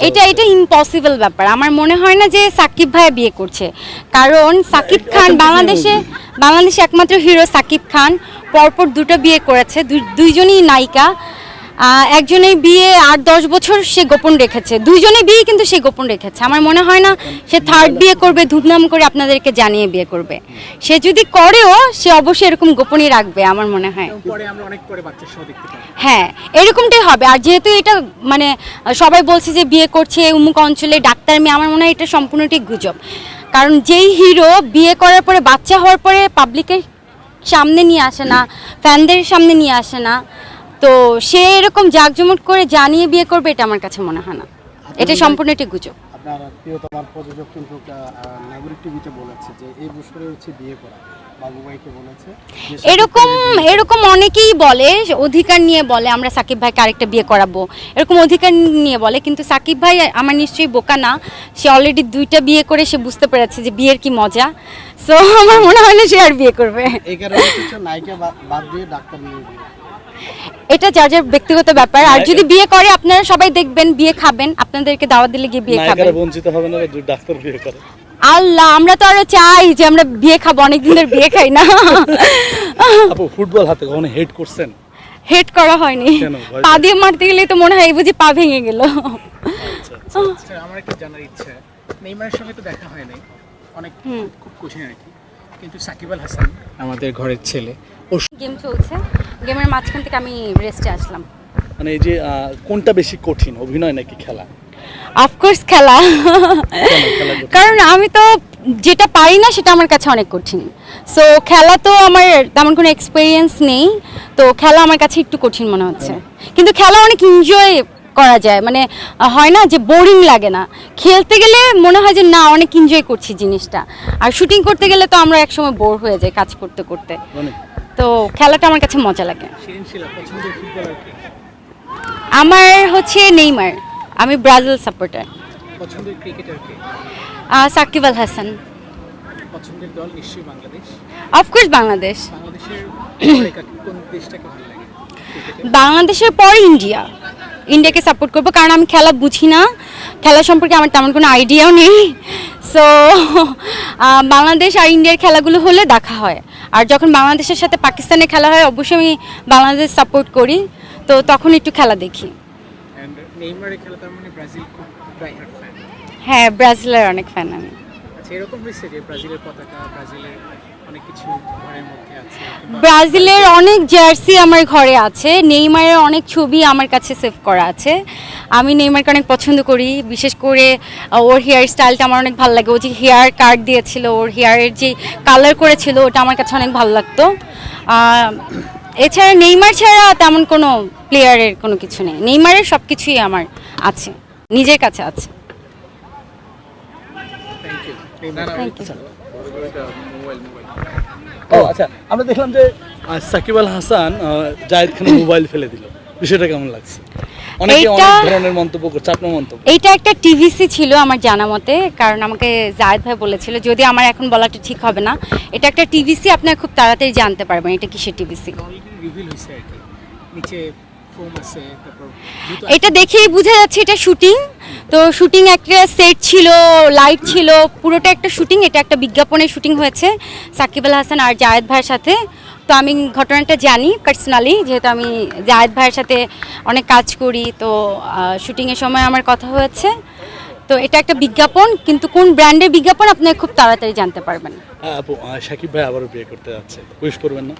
এটা এটা ইম্পসিবল ব্যাপার। আমার মনে হয় না যে সাকিব ভাই বিয়ে করছে। কারণ সাকিব খান বাংলাদেশে বাংলাদেশে একমাত্র হিরো সাকিব খান। পরপর দুটো বিয়ে করেছে। দুই- দুইজনই নায়িকা। একজনের বিয়ে আট দশ বছর সে গোপন রেখেছে। দুইজনের বিয়ে কিন্তু সে গোপন রেখেছে। আমার মনে হয় না সে থার্ড বিয়ে করবে ধুমধাম করে আপনাদেরকে জানিয়ে বিয়ে করবে। সে যদি করেও সে অবশ্যই এরকম গোপনই রাখবে আমার মনে হয়। হ্যাঁ এরকমটাই হবে। আর যেহেতু এটা মানে সবাই বলছে যে বিয়ে করছে উমুক অঞ্চলে ডাক্তার মেয়ে আমার মনে হয় এটা সম্পূর্ণটাই গুজব। কারণ যেই হিরো বিয়ে করার পরে বাচ্চা হওয়ার পরে পাবলিকের সামনে নিয়ে আসে না ফ্যানদের সামনে নিয়ে আসে না তো সে এরকম জাঁকজমট করে জানিয়ে বিয়ে করবে এটা আমার কাছে মনে হয় না। এটা সম্পূর্ণ একটি গুজব। আপনার প্রিয়তমার প্রযোজক কিন্তু নাগরিক টিভিতে বলেছে যে এই বছরে হচ্ছে বিয়ে করা। এরকম এরকম অনেকেই বলে অধিকার নিয়ে বলে আমরা সাকিব ভাইকে আরেকটা বিয়ে করাবো। এরকম অধিকার নিয়ে বলে কিন্তু সাকিব ভাই আমার নিশ্চয়ই বোকা না। সে অলরেডি দুইটা বিয়ে করে সে বুঝতে পেরেছে যে বিয়ের কি মজা। সো আমার মনে হয় না সে আর বিয়ে করবে। এই কারণে নায়িকা বাদ দিয়ে ডাক্তার নিয়ে এটা যার যার ব্যক্তিগত ব্যাপার। আর যদি বিয়ে করে আপনারা সবাই দেখবেন বিয়ে খাবেন। আপনাদেরকে দাওয়াত দিলে গিয়ে বিয়ে খাবেন। বঞ্চিত হবে না যদি ডাক্তার বিয়ে করে। আল্লাহ আমরা তো আরও চাই যে আমরা বিয়ে খাব অনেকদিন ধরে বিয়ে খাই না। আপু ফুটবল হাতে কখনো হেড করছেন? হেড করা হয়নি। পা দিয়ে মারতে গেলে তো মনে হয় বুঝি পা ভেঙে গেল। আচ্ছা আমার একটা জানার ইচ্ছা নেইমারের সঙ্গে তো দেখা হয় নাই। অনেক খুব- কঠিন আর কি। কিন্তু সাকিব আল হাসান আমাদের ঘরের ছেলে। ও গেম চলছে। গেমের মাঝখান থেকে আমি রেস্টে আসলাম। মানে এই যে আহ, কোনটা বেশি কঠিন অভিনয় নাকি খেলা? অফকোর্স খেলা? কারণ আমি তো যেটা পারি না সেটা আমার কাছে অনেক কঠিন। সো খেলা তো আমার তেমন কোনো এক্সপিরিয়েন্স নেই। তো খেলা আমার কাছে একটু কঠিন মনে হচ্ছে। কিন্তু খেলা অনেক এনজয় করা যায়। মানে হয় না যে বোরিং লাগে না। খেলতে গেলে মনে হয় যে না অনেক এনজয় করছি জিনিসটা। আর শুটিং করতে গেলে তো আমরা একসময় বোর হয়ে যাই কাজ করতে করতে। তো খেলাটা আমার কাছে মজা লাগে। আমার হচ্ছে নেইমার। আমি ব্রাজিল সাপোর্টার পছন্দের ক্রিকেটার কে? সাকিব আল হাসান। পছন্দের দল নিশ্চয়ই বাংলাদেশ। অফকোর্স বাংলাদেশ। বাংলাদেশের কোন দেশটাকে ভালো লাগে? বাংলাদেশের পর ইন্ডিয়া। ইন্ডিয়াকে সাপোর্ট করব কারণ আমি খেলা বুঝি না। খেলা সম্পর্কে আমার তেমন কোনো আইডিয়াও নেই। সো বাংলাদেশ আর ইন্ডিয়ার খেলাগুলো হলে দেখা হয়। আর যখন বাংলাদেশের সাথে পাকিস্তানের খেলা হয় অবশ্যই আমি বাংলাদেশ সাপোর্ট করি। তো তখন একটু খেলা দেখি। মানে হ্যাঁ ব্রাজিলের অনেক ফ্যান আমি। আচ্ছা এরকম হয়েছে যে ব্রাজিলের পতাকা ব্রাজিলের অনেক কিছু ঘরের মধ্যে আছে। ব্রাজিলের অনেক জার্সি আমার ঘরে আছে। নেইমারের অনেক ছবি আমার কাছে সেভ করা আছে। আমি নেইমারকে অনেক পছন্দ করি। বিশেষ করে ওর হেয়ার স্টাইলটা আমার অনেক ভালো লাগে। ও যে হেয়ার কাট দিয়েছিল ওর হেয়ারের যে কালার করেছিল ওটা আমার কাছে অনেক ভালো লাগতো। এছাড়া নেইমার ছাড়া তেমন কোনো প্লেয়ারের কোনো কিছু নেই। নেইমারের সব কিছুই আমার আছে। নিজের কাছে আছে। থ্যাংক ইউ থ্যাংক ইউ ও আচ্ছা আমরা দেখলাম যে সাকিব আল হাসান জায়েদ খানের মোবাইল ফেলে দিল। বিষয়টা কেমন লাগছে? অনেকে অনেক ধরনের মন্তব্য করছে আপনার মন্তব্য? এইটা একটা টিভিসি ছিল আমার জানা মতে কারণ আমাকে জায়েদ ভাই বলেছিল যদি আমার এখন বলাটা ঠিক হবে না এটা একটা টিভিসি আপনারা খুব তাড়াতাড়ি জানতে পারবেন এটা কিসের টিভিসি? রিভিল হয়েছে নিচে এটা দেখেই বোঝা যাচ্ছে এটা শুটিং তো শুটিং একটা সেট ছিল লাইট ছিল পুরোটা একটা শুটিং এটা একটা বিজ্ঞাপনের শুটিং হয়েছে সাকিব আল হাসান আর জায়েদ ভাইয়ের সাথে। তো আমি ঘটনাটা জানি পার্সোনালি যেহেতু আমি জায়েদ ভাইয়ের সাথে অনেক কাজ করি তো শুটিংয়ের সময় আমার কথা হয়েছে। তো এটা একটা বিজ্ঞাপন কিন্তু কোন ব্র্যান্ডের বিজ্ঞাপন আপনি খুব তাড়াতাড়ি জানতে পারবেন। হ্যাঁ, আপু সাকিব ভাই আবারও বিয়ে করতে যাচ্ছে। উইশ করবেন না?